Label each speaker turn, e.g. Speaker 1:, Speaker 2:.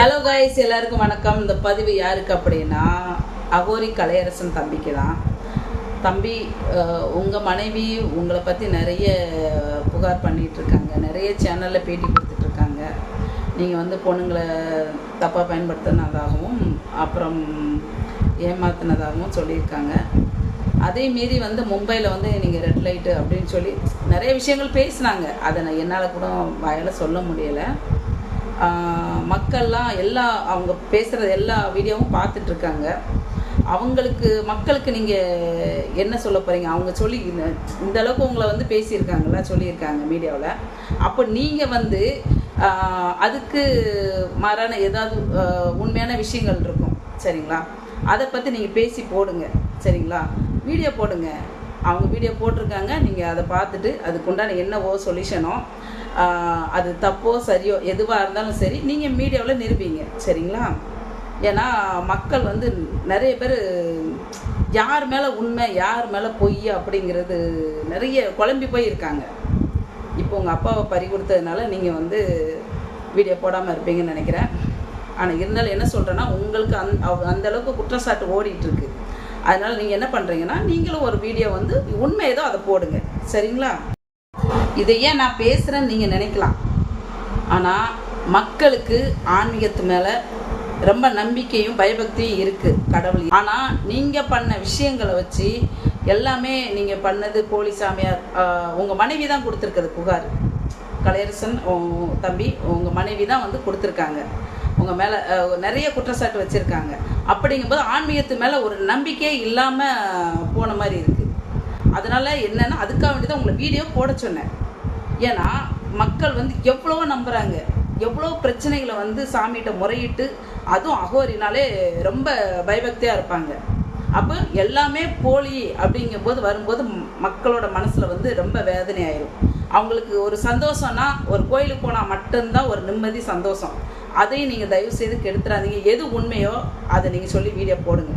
Speaker 1: Hello guys எல்லாருக்கும் வணக்கம். இந்த பதிவு யாருக்கு அப்படின்னா அகோரி கலையரசன் தம்பிக்கு தான். தம்பி உங்கள் மனைவி உங்களை பற்றி நிறைய புகார் பண்ணிகிட்ருக்காங்க இருக்காங்க நிறைய சேனலில் பேட்டி கொடுத்துட்ருக்காங்க நீங்கள் வந்து பொண்ணுங்களை தப்பாக பயன்படுத்தினதாகவும் அப்புறம் ஏமாத்தினதாகவும் சொல்லியிருக்காங்க. அதே மீறி வந்து மும்பையில் வந்து நீங்கள் ரெட் லைட்டு அப்படின்னு சொல்லி நிறைய விஷயங்கள் பேசினாங்க. அதை நான் என்னால் கூட வாயால் சொல்ல முடியலை. மக்கள்லாம் எல்லா அவங்க பேசுகிற எல்லா வீடியோவும் பார்த்துட்ருக்காங்க. அவங்களுக்கு மக்களுக்கு நீங்கள் என்ன சொல்ல போகிறீங்க அவங்க சொல்லி இந்த- அளவுக்கு உங்களை வந்து பேசியிருக்காங்கல்ல சொல்லியிருக்காங்க மீடியாவில். அப்போ நீங்கள் வந்து அதுக்கு மாறான ஏதாவது உண்மையான விஷயங்கள் இருக்கும் சரிங்களா? அதை பற்றி நீங்கள் பேசி போடுங்க சரிங்களா? வீடியோ போடுங்க. அவங்க வீடியோ போட்டிருக்காங்க. நீங்கள் அதை பார்த்துட்டு அதுக்குண்டான என்னவோ சொல்யூஷனோ அது தப்போ சரியோ எதுவாக இருந்தாலும் சரி நீங்கள் மீடியாவில் நிரூபிங்க. சரிங்களா? ஏன்னா மக்கள் வந்து நிறைய பேர் யார் மேலே உண்மை யார் மேலே பொய் அப்படிங்கிறது நிறைய குழம்பி போய் இருக்காங்க இப்போ உங்கள் அப்பாவை பறி கொடுத்ததுனால நீங்கள் வந்து வீடியோ போடாமல் இருப்பீங்கன்னு நினைக்கிறேன். ஆனால் இருந்தாலும் என்ன சொல்கிறேன்னா உங்களுக்கு அந் அந்தளவுக்கு அந்த அளவுக்கு குற்றச்சாட்டு ஓடிட்டுருக்கு அதனால் நீங்கள் என்ன பண்ணுறீங்கன்னா நீங்களும் ஒரு வீடியோ வந்து உண்மை ஏதோ அதை போடுங்க. சரிங்களா? இதை ஏன் நான் பேசுகிறேன்னு நீங்கள் நினைக்கலாம். ஆனால் மக்களுக்கு ஆன்மீகத்து மேலே ரொம்ப நம்பிக்கையும் பயபக்தியும் இருக்குது கடவுள். ஆனால் நீங்கள் பண்ண விஷயங்களை வச்சு எல்லாமே நீங்கள் பண்ணது போலி சாமியார் உங்கள் மனைவி தான் கொடுத்துருக்குது புகார். கலையரசன் தம்பி உங்கள் மனைவி தான் வந்து கொடுத்துருக்காங்க. உங்கள் மேலே நிறைய குற்றச்சாட்டு வச்சுருக்காங்க. அப்படிங்கும்போது ஆன்மீகத்து மேலே ஒரு நம்பிக்கையே இல்லாமல் போன மாதிரி இருக்குது அதனால் என்னென்னா அதுக்காக வேண்டி தான் உங்களை வீடியோ போட சொன்னேன். ஏன்னா மக்கள் வந்து எவ்வளோ நம்புகிறாங்க எவ்வளோ பிரச்சனைகளை வந்து சாமிகிட்ட முறையிட்டு அதுவும் அகோரினாலே ரொம்ப பயபக்தியாக இருப்பாங்க. அப்போ எல்லாமே போலி அப்படிங்கும்போது வரும்போது மக்களோட மனசில் வந்து ரொம்ப வேதனை ஆயிரும் அவங்களுக்கு ஒரு சந்தோஷம்னா ஒரு கோயிலுக்கு போனால் மட்டும்தான் ஒரு நிம்மதி சந்தோஷம். அதையும் நீங்கள் தயவு செய்து கெடுத்துறாதீங்க. எது உண்மையோ அதை நீங்கள் சொல்லி வீடியோ போடுங்க.